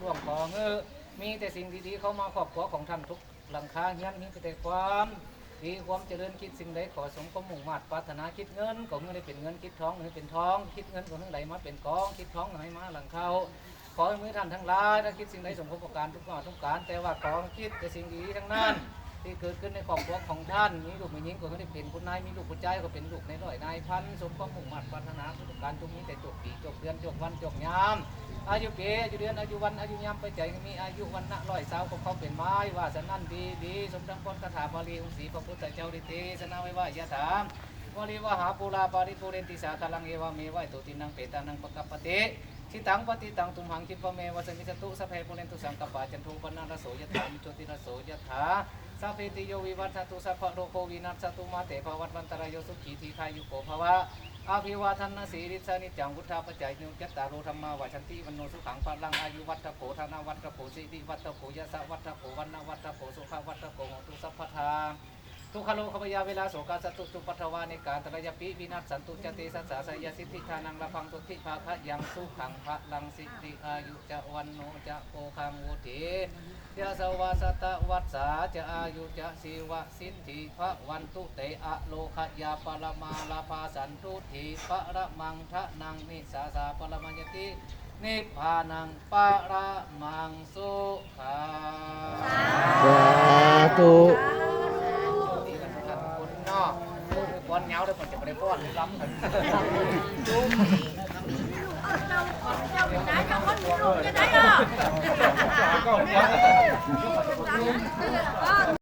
ดวงขอเงอมีแต่สิ่งดีๆเข้ามาครอบครัวของท่านทุกหลังคาเฮียนมีแต่ความดีความเจริญคิดสิ่งใดขอสมความมุ่งมั่ปรารถนาคิดเงินก็เมื่อได้เป็นเงินคิดท้องให้เป็นท้อง คิดเงินก็ให้ไหลมาเป็นกอง คิดท้องก็ให้มาหลังเขาขอให้มือท่านทั้งหลายถ้าคิดสิ่งใดสมควรประการทุกข้อทุกการ แต่ว่าขอคิดแต่สิ่งดีๆทั้งนั้นที่เกิดขึ้นในครอบครัวของท่านมีลูกมีหญิงก็ไม่ได้เป็นคุณนายมีลูกคุณใจก็เป็นลูกในร้อยนายพันสมความมุ่งมั่ปรารถนาทุกการทุกนี้แต่จบปีจบเดือนจบวันจบยาม อายุเกอายุเดือนอายุวันอายุยามไปใจมีอายุวันนะร้อยสาวของเขาเป็นไม้ว่าสนั่นดีดีสมดังพรคาถาบาลีองค์ศรีพระพุทธเจ้าดิเตสนาไว้ว่ายะถามวลีวหาปูราปาริปุเรนติสาคลังเอวาเมวะตุตินังเปตานังปะกัปปติชิตังปฏิตังตุมหังคิปะเมวะสมิจตุสเพปุเรนตุสังกปาจันทุปนันรโสยถามิโชติรโสยถาสัพเพติโยวิวัตสตุสัพพโรโควินัสสตุมาเตภวัตวันตรายโยสุขีทีคายุโกภวะ อาภิวาทนาสีริสานิจังพุทธาปัจจายโนจัตตารโรธรรมาวัชันติวันโนสุขังพลังอายุวัตโขธนาวัตโขสิริวัตโขยะสะวัตโขวันนาวัตโขสุขวัตโขโหตุสัพพทา ทุกขโลขปยาเวลาโสกาสตุตุปัทวานิการตระยปิวินัสสันตุจเตสัสสะสยสิทธิทานังละพังตุทิภาคะยังสุขังพระลังสิทธิอายุจะวันโนจะโกคังวุติยะสวาสตะวัสสาจะอายุจะสีวะสิทธิพระวันตุเตอะโลขยาปรมาลาภาสันตุทิปะระมังทะนังนิสาสาปรมัญญตินิพพานังปะระมังสุขังสาธุ ทุกคนเนาะลูกไปป้อนเงาเดี๋ยวผมจะไปได้ป้อนล้ำกันเจ้าเป็นนายเจ้าคนลูกจะได้รอ